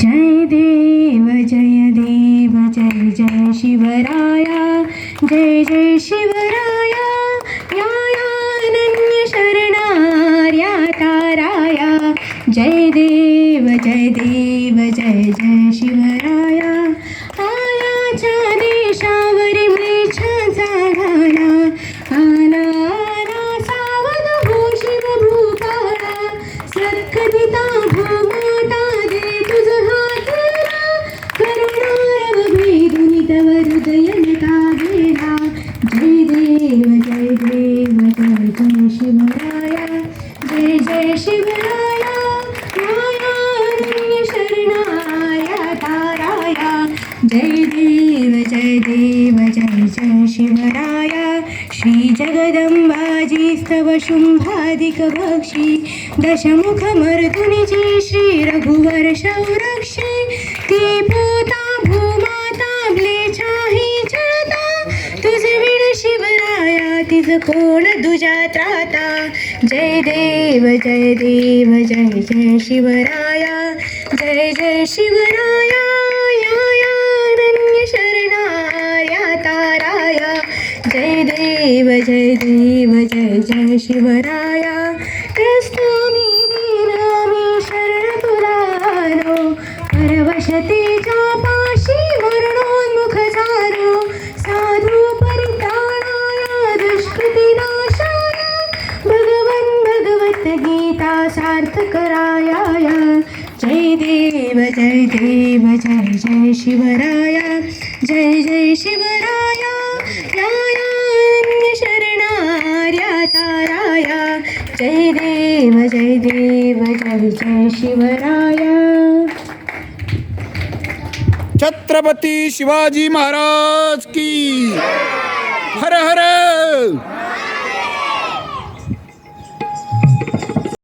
जय देव जय देव, जय जय शिवराया, जय जय शिवराया या शरणार्या ताराया जय देव जय देव, जय जय शिवराया। जय शिवराया शरणाया जय देव जय देव, जय जय शिवराया। श्री जगदम्बाजी स्तव शुम्भादिकभक्षी दशमुख श्रीरघुवर श्री संरक्षे कोण दुजा त्राता जय देव जय देव, जय जय शिवराया, जय जय शिवराया, या या अनन्य शरणाया ताराया, जय देव जय देव, जय जय शिवराया। प्रस्थामी वीरामी शरण तुलालो परवशतेच्या गीता सार्थकराया जय देव जय देव, जय जय शिवराया। जय जय शिवराया। शरणार्या ताराया। जय देव जय देव, जय जय शिवराया। छत्रपती शिवाजी महाराज की। हर हर।